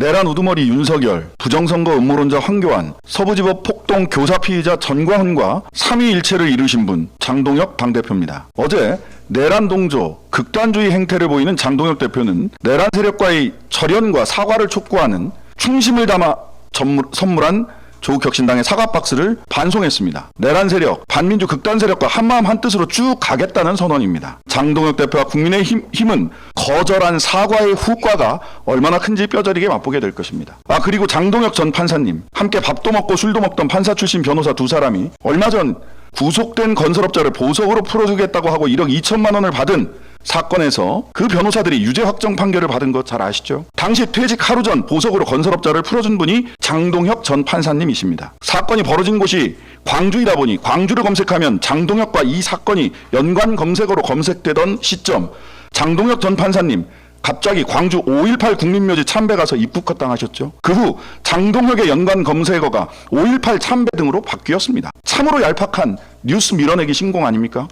내란 우두머리 윤석열, 부정선거 음모론자 황교안, 서부지법 폭동 교사 피의자 전광훈과 삼위일체를 이루신 분 장동혁 당 대표입니다. 어제 내란 동조, 극단주의 행태를 보이는 장동혁 대표는 내란 세력과의 절연과 사과를 촉구하는 충심을 담아 선물한 조국혁신당의 사과 박스를 반송했습니다. 내란 세력, 반민주 극단 세력과 한마음 한뜻으로 쭉 가겠다는 선언입니다. 장동혁 대표와 국민의힘 힘은 거절한 사과의 후과가 얼마나 큰지 뼈저리게 맛보게 될 것입니다. 아 그리고 장동혁 전 판사님 함께 밥도 먹고 술도 먹던 판사 출신 변호사 두 사람이 얼마 전 구속된 건설업자를 보석으로 풀어주겠다고 하고 1억 2천만 원을 받은 사건에서 그 변호사들이 유죄 확정 판결을 받은 거잘 아시죠? 당시 퇴직 하루 전 보석으로 건설업자를 풀어준 분이 장동혁 전 판사님이십니다. 사건이 벌어진 곳이 광주이다 보니 광주를 검색하면 장동혁과 이 사건이 연관 검색어로 검색되던 시점 장동혁 전 판사님 갑자기 광주 5.18 국민묘지 참배 가서 입국컷 당하셨죠. 그 후 장동혁의 연관 검색어가 5.18 참배 등으로 바뀌었습니다. 참으로 얄팍한 뉴스 밀어내기 신공 아닙니까?